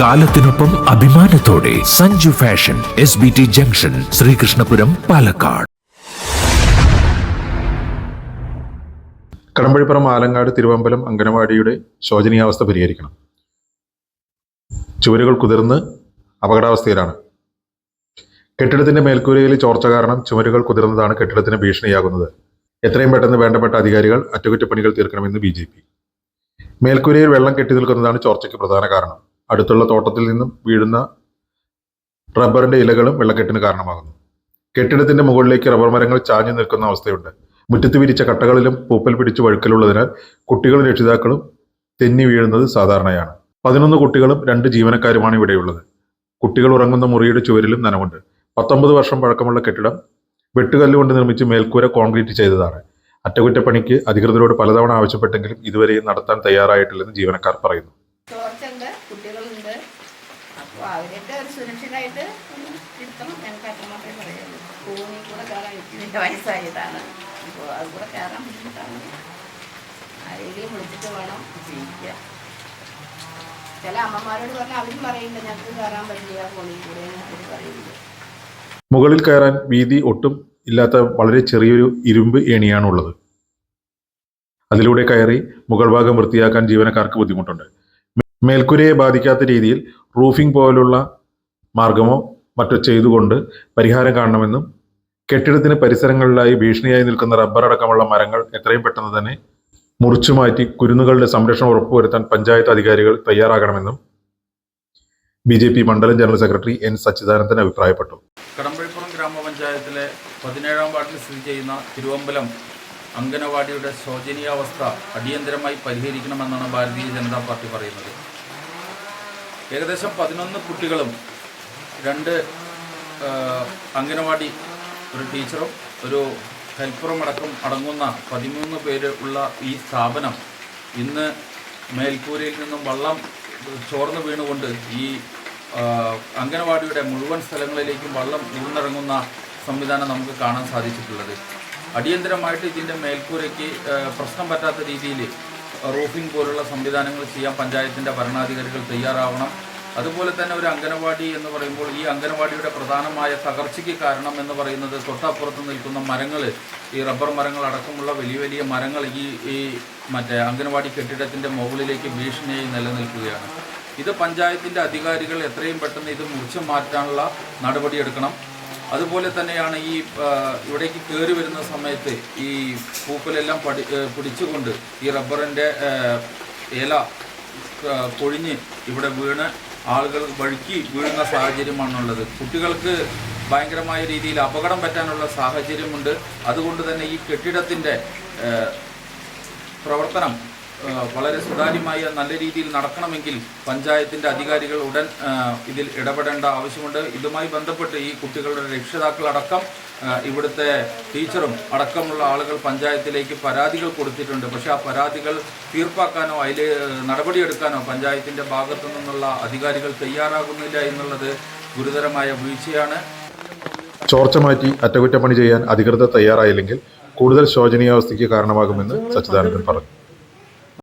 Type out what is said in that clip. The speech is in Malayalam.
കാലത്തിനൊപ്പം അഭിമാനത്തോടെ Sanju fashion S B T junction Sreekrishnapuram Palakkad. Kadampazhipuram Alangad Thiruvambalam അംഗനവാടിയുടെ ശോചനീയാവസ്ഥ പരിഹരിക്കണം. ചുവരുകൾ കുതിർന്ന് അപകടാവസ്ഥയിലാണ്. കെട്ടിടത്തിന്റെ മേൽക്കൂരയിൽ ചോർച്ച കാരണം ചുമരുകൾ കുതിർന്നതാണ് കെട്ടിടത്തിന് ഭീഷണിയാകുന്നത്. എത്രയും പെട്ടെന്ന് വേണ്ടപ്പെട്ട അധികാരികൾ അറ്റകുറ്റപ്പണികൾ തീർക്കണമെന്ന് ബി ജെ പി. മേൽക്കൂരയിൽ വെള്ളം കെട്ടി നിൽക്കുന്നതാണ് ചോർച്ചയ്ക്ക് പ്രധാന കാരണം. അടുത്തുള്ള തോട്ടത്തിൽ നിന്നും വീഴുന്ന റബ്ബറിന്റെ ഇലകളും വെള്ളക്കെട്ടിന് കാരണമാകുന്നു. കെട്ടിടത്തിന്റെ മുകളിലേക്ക് റബ്ബർ മരങ്ങൾ ചാഞ്ഞു നിൽക്കുന്ന അവസ്ഥയുണ്ട്. മുറ്റത്ത് വിരിച്ച കട്ടകളിലും പൂപ്പൽ പിടിച്ച് വഴുക്കലുള്ളതിനാൽ കുട്ടികളും രക്ഷിതാക്കളും തെന്നി വീഴുന്നത് സാധാരണയാണ്. പതിനൊന്ന് കുട്ടികളും രണ്ട് ജീവനക്കാരുമാണ് ഇവിടെയുള്ളത്. കുട്ടികൾ ഉറങ്ങുന്ന മുറിയുടെ ചുവരിലും നനവുണ്ട്. പത്തൊമ്പത് വർഷം പഴക്കമുള്ള കെട്ടിടം വെട്ടുകല്ലുകൊണ്ട് നിർമ്മിച്ച് മേൽക്കൂര കോൺക്രീറ്റ് ചെയ്തതാണ്. അറ്റകുറ്റപ്പണിക്ക് അധികൃതരോട് പലതവണ ആവശ്യപ്പെട്ടെങ്കിലും ഇതുവരെയും നടത്താൻ തയ്യാറായിട്ടില്ലെന്ന് ജീവനക്കാർ പറയുന്നു. കുട്ടികളുണ്ട്. അപ്പോൾ അവരൊക്കെ ഒരു സുരക്ഷിതമായിട്ട് ഇരുത്തണം ഞങ്ങൾക്ക് അത്രമാത്രമേ പറയുള്ളൂ. ഭൂമി കൂടെ കയറാൻ ഇതിന്റെ വയസ്സായതാണ്. അപ്പോൾ അത് കൂടെ കയറാൻ ബുദ്ധിമുട്ടാണ്. ആരെങ്കിലും വിളിച്ചിട്ട് വേണം ജീവിക്കുക ചില അമ്മമാരോട് പറഞ്ഞാൽ അവരും പറയുന്നുണ്ട് ഞങ്ങൾക്ക് കയറാൻ പറ്റില്ല ഫോണിൽ കൂടെ അവർ പറയുന്നുണ്ട്. മുകളിൽ കയറാൻ വീതി ഒട്ടും ഇല്ലാത്ത വളരെ ചെറിയൊരു ഇരുമ്പ് ഏണിയാണുള്ളത്. അതിലൂടെ കയറി മുകൾ ഭാഗം വൃത്തിയാക്കാൻ ജീവനക്കാർക്ക് ബുദ്ധിമുട്ടുണ്ട്. മേൽക്കുരയെ ബാധിക്കാത്ത രീതിയിൽ റൂഫിംഗ് പോലുള്ള മാർഗമോ മറ്റോ ചെയ്തുകൊണ്ട് പരിഹാരം കാണണമെന്നും കെട്ടിടത്തിന് പരിസരങ്ങളിലായി ഭീഷണിയായി നിൽക്കുന്ന റബ്ബർ അടക്കമുള്ള മരങ്ങൾ എത്രയും പെട്ടെന്ന് തന്നെ മുറിച്ചു മാറ്റി കുരുന്നുകളുടെ സംരക്ഷണം ഉറപ്പുവരുത്താൻ പഞ്ചായത്ത് അധികാരികൾ തയ്യാറാകണമെന്നും ബി ജെ പി മണ്ഡലം ജനറൽ സെക്രട്ടറി എൻ സച്ചിദാനന്ദൻ അഭിപ്രായപ്പെട്ടു. കടമ്പഴിപ്പുറം ഗ്രാമപഞ്ചായത്തിലെ പതിനേഴാം വാർഡിൽ സ്ഥിതി ചെയ്യുന്ന തിരുവമ്പലം അംഗനവാടിയുടെ ശോചനീയാവസ്ഥ അടിയന്തരമായി പരിഹരിക്കണമെന്നാണ് ഭാരതീയ ജനതാ പാർട്ടി പറയുന്നത്. ഏകദേശം പതിനൊന്ന് കുട്ടികളും രണ്ട് അംഗനവാടി ഒരു ടീച്ചറും ഒരു ഹെൽപ്പറും അടക്കം അടങ്ങുന്ന പതിമൂന്ന് പേര് ഉള്ള ഈ സ്ഥാപനം ഇന്ന് മേൽക്കൂരയിൽ നിന്നും വള്ളം ചോർന്നു വീണുകൊണ്ട് ഈ അംഗനവാടിയുടെ മുഴുവൻ സ്ഥലങ്ങളിലേക്കും വള്ളം ഊർന്നിറങ്ങുന്ന സംവിധാനം നമുക്ക് കാണാൻ സാധിച്ചിട്ടുള്ളത്. അടിയന്തരമായിട്ട് ഇതിന്റെ മേൽക്കൂരയ്ക്ക് പ്രശ്നം പറ്റാത്ത രീതിയിൽ റൂഫിംഗ് പോലുള്ള സംവിധാനങ്ങൾ ചെയ്യാൻ പഞ്ചായത്തിന്റെ ഭരണാധികാരികൾ തയ്യാറാവണം. അതുപോലെ തന്നെ ഒരു അംഗനവാടി എന്ന് പറയുമ്പോൾ ഈ അംഗനവാടിയുടെ പ്രധാനമായ തകർച്ചയ്ക്ക് കാരണം എന്ന് പറയുന്നത് തൊട്ടപ്പുറത്ത് നിൽക്കുന്ന മരങ്ങൾ ഈ റബ്ബർ മരങ്ങൾ അടക്കമുള്ള വലിയ വലിയ മരങ്ങൾ ഈ ഈ മറ്റേ അംഗനവാടി കെട്ടിടത്തിന്റെ മുകളിലേക്ക് ഭീഷണിയായി നിലനിൽക്കുകയാണ്. ഇത് പഞ്ചായത്തിന്റെ അധികാരികൾ എത്രയും പെട്ടെന്ന് ഇത് മുറിച്ചു മാറ്റാനുള്ള നടപടിയെടുക്കണം. അതുപോലെ തന്നെയാണ് ഈ ഇവിടേക്ക് കയറി വരുന്ന സമയത്ത് ഈ പൂപ്പലെല്ലാം പടി പിടിച്ചുകൊണ്ട് ഈ റബ്ബറിന്റെ ഇല പൊഴിഞ്ഞ് ഇവിടെ വീണ് ആളുകൾ വഴുക്കി വീഴുന്ന സാഹചര്യമാണുള്ളത്. കുട്ടികൾക്ക് ഭയങ്കരമായ രീതിയിൽ അപകടം പറ്റാനുള്ള സാഹചര്യമുണ്ട്. അതുകൊണ്ട് തന്നെ ഈ കെട്ടിടത്തിന്റെ പ്രവർത്തനം വളരെ സുതാര്യമായി നല്ല രീതിയിൽ നടക്കണമെങ്കിൽ പഞ്ചായത്തിന്റെ അധികാരികൾ ഉടൻ ഇതിൽ ഇടപെടേണ്ട ആവശ്യമുണ്ട്. ഇതുമായി ബന്ധപ്പെട്ട് ഈ കുട്ടികളുടെ രക്ഷിതാക്കളടക്കം ഇവിടുത്തെ ടീച്ചറും അടക്കമുള്ള ആളുകൾ പഞ്ചായത്തിലേക്ക് പരാതികൾ കൊടുത്തിട്ടുണ്ട്. പക്ഷേ ആ പരാതികൾ തീർപ്പാക്കാനോ അതിൽ നടപടിയെടുക്കാനോ പഞ്ചായത്തിന്റെ ഭാഗത്തു നിന്നുള്ള അധികാരികൾ തയ്യാറാകുന്നില്ല എന്നുള്ളത് ഗുരുതരമായ വീഴ്ചയാണ്. ചോർച്ച മാറ്റി അറ്റകുറ്റപ്പണി ചെയ്യാൻ അധികൃതർ തയ്യാറായില്ലെങ്കിൽ കൂടുതൽ ശോചനീയാവസ്ഥയ്ക്ക് കാരണമാകുമെന്ന് സച്ചിദാനന്ദൻ പറഞ്ഞു.